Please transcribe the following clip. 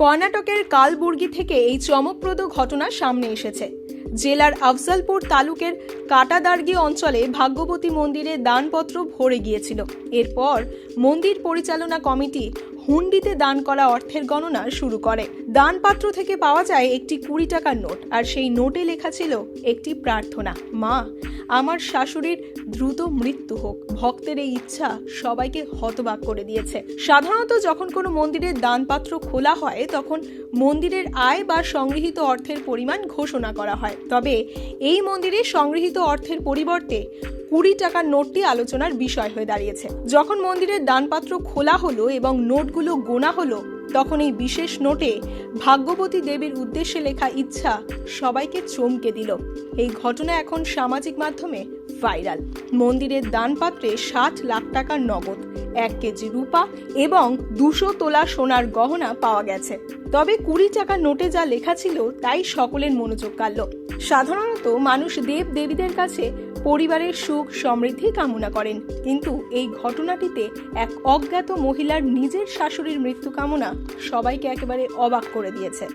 কর্ণাটকের কালবুর্গি থেকে এই চমকপ্রদ ঘটনা সামনে এসেছে। জেলার আফজালপুর তালুকের কাটাদার্গি অঞ্চলে ভাগ্যবতী মন্দিরে দানপত্র ভরে গিয়েছিল। এরপর মন্দির পরিচালনা কমিটি হুন্ডিতে দান করা অর্থের গণনা শুরু করে। দানপাত্র থেকে পাওয়া যায় একটি কুড়ি টাকার নোট, আর সেই নোটে লেখা ছিল একটি প্রার্থনা। মা, আমার শাশুড়ির দ্রুত মৃত্যু হোক। ভক্তের এই ইচ্ছা সবাইকে হতবাক করে দিয়েছে। সাধারণত যখন কোনো মন্দিরের দানপাত্র খোলা হয়, তখন মন্দিরের আয় বা সংগৃহীত অর্থের পরিমাণ ঘোষণা করা হয়। তবে এই মন্দিরে সংগৃহীত অর্থের পরিবর্তে কুড়ি টাকার নোটটি আলোচনার বিষয় হয়ে দাঁড়িয়েছে। যখন মন্দিরের দানপাত্র খোলা হলো এবং নোটগুলো গোনা হলো, তখন এই বিশেষ নোটে ভাগ্যবতী দেবীর উদ্দেশ্যে লেখা ইচ্ছা সবাইকে চমকে দিল। এই ঘটনা এখন সামাজিক মাধ্যমে ভাইরাল। মন্দিরের দানপাত্রে ষাট লাখ টাকার নগদ, এক কেজি রূপা এবং দুশো তোলা সোনার গহনা পাওয়া গেছে। তবে কুড়ি টাকার নোটে যা লেখা ছিল, তাই সকলের মনোযোগ কাড়ল। সাধারণত মানুষ দেব দেবীদের কাছে পরিবারের সুখ, সমৃদ্ধি কামনা করেন। কিন্তু এই ঘটনাটিতে এক অজ্ঞাত মহিলার নিজের শাশুড়ির মৃত্যু কামনা সবাইকে একেবারে অবাক করে দিয়েছে।